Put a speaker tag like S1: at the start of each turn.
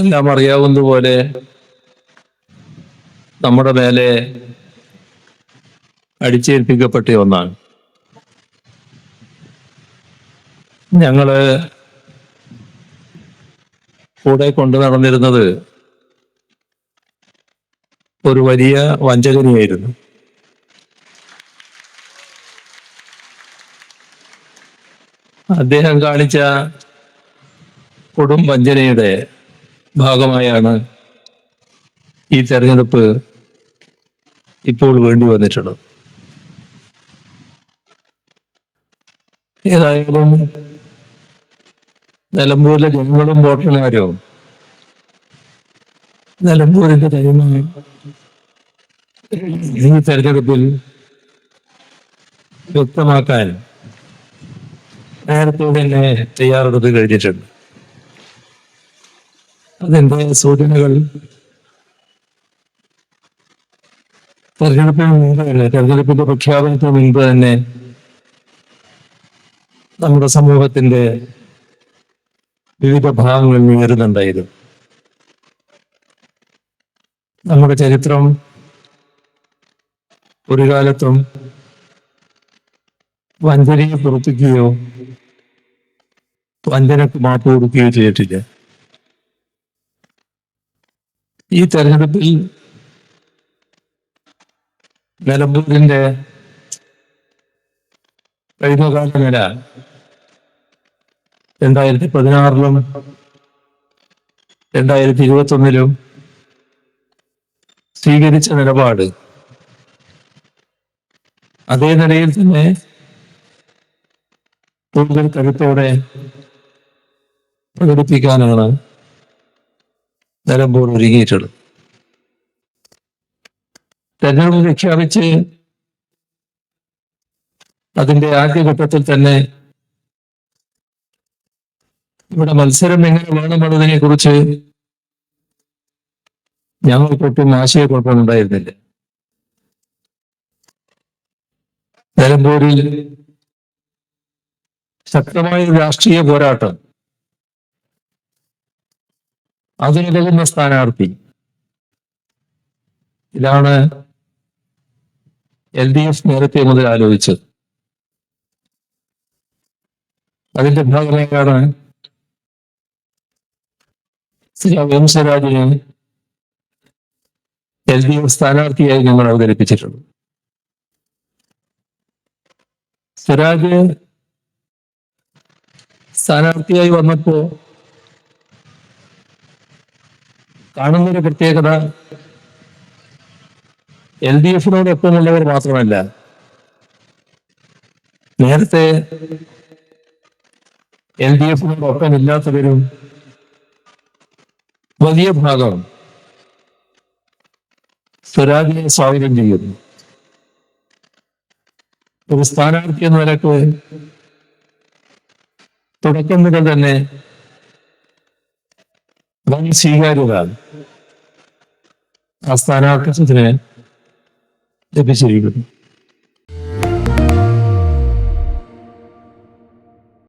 S1: എല്ലാം അറിയാവുന്ന പോലെ നമ്മുടെ മേലെ അടിച്ചേൽപ്പിക്കപ്പെട്ട ഒന്നാണ്. ഞങ്ങൾ കൂടെ കൊണ്ടു നടന്നിരുന്നത് ഒരു വലിയ വഞ്ചകനിയായിരുന്നു. അദ്ദേഹം കാണിച്ച കൊടും വഞ്ചനയുടെ ഭാഗമായാണ് ഈ തെരഞ്ഞെടുപ്പ് ഇപ്പോൾ വേണ്ടി വന്നിട്ടുള്ളത്. ഏതായാലും നിലമ്പൂരിലെ ജനങ്ങളും വോട്ടർമാരും നിലമ്പൂരിന്റെ തനിമ ഈ തെരഞ്ഞെടുപ്പിൽ വ്യക്തമാക്കാൻ നേരത്തെ തന്നെ തയ്യാറെടുത്ത് കഴിഞ്ഞിട്ടുണ്ട്. അതിന്റെ സൂചനകൾ? തെരഞ്ഞെടുപ്പിന് മുമ്പ് തന്നെ തെരഞ്ഞെടുപ്പിന്റെ പ്രഖ്യാപനത്തിന് മുമ്പ് തന്നെ നമ്മുടെ സമൂഹത്തിന്റെ വിവിധ ഭാഗങ്ങൾ ഉയരുന്നുണ്ടായിരുന്നു. നമ്മുടെ ചരിത്രം ഒരു കാലത്തും വഞ്ചനയെ പുറപ്പിക്കുകയോ വഞ്ചനക്ക് മാപ്പ് കൊടുക്കുകയോ ചെയ്തിട്ടില്ല. ഈ തെരഞ്ഞെടുപ്പിൽ നിലമ്പൂരിന്റെ കഴിഞ്ഞകാല നില രണ്ടായിരത്തി പതിനാറിലും രണ്ടായിരത്തി ഇരുപത്തി ഒന്നിലും സ്വീകരിച്ച നിലപാട്. അതേ നിലയിൽ തന്നെ കൂടുതൽ കരുത്തോടെ പ്രകടിപ്പിക്കാനാണ് നിലമ്പൂർ ഒരുങ്ങിയിട്ടുള്ളത് തെരഞ്ഞെടുപ്പ് പ്രഖ്യാപിച്ച് അതിന്റെ ആദ്യഘട്ടത്തിൽ തന്നെ ഇവിടെ മത്സരം എങ്ങനെ വേണമെന്നതിനെ കുറിച്ച് ഞങ്ങൾക്കൊട്ടും ആശയക്കുഴപ്പമുണ്ടായിരുന്നില്ല. നിലമ്പൂരിൽ ശക്തമായ രാഷ്ട്രീയ പോരാട്ടം അതിനുതകുന്ന സ്ഥാനാർത്ഥി. ഇതാണ് എൽ ഡി എഫ് നേരത്തെ മുതൽ ആലോചിച്ചത്. അതിന്റെ ഭാഗമായാണ് Shri M L D F സ്ഥാനാർത്ഥിയായി ഞങ്ങൾ അവതരിപ്പിച്ചിട്ടുണ്ട്. സ്വരാജ് സ്ഥാനാർത്ഥിയായി വന്നപ്പോ കാണുന്നൊരു പ്രത്യേകത എൽ ഡി എഫിനോട് എഫിനോടൊപ്പമുള്ളവർ മാത്രമല്ല നേരത്തെ എൽ ഡി എഫിനോട് ഇല്ലാത്തവരും വലിയ ഭാഗം സ്വരാജിനെ സ്വാഗതം ചെയ്യുന്നു. ഒരു സ്ഥാനാർത്ഥി എന്ന നിലയ്ക്ക് തുടക്കം മുതൽ തന്നെ വൻ സ്വീകാര്യത. ആ സ്ഥാനാർത്ഥിത്വത്തിന് ലഭിച്ചിരിക്കുന്നു.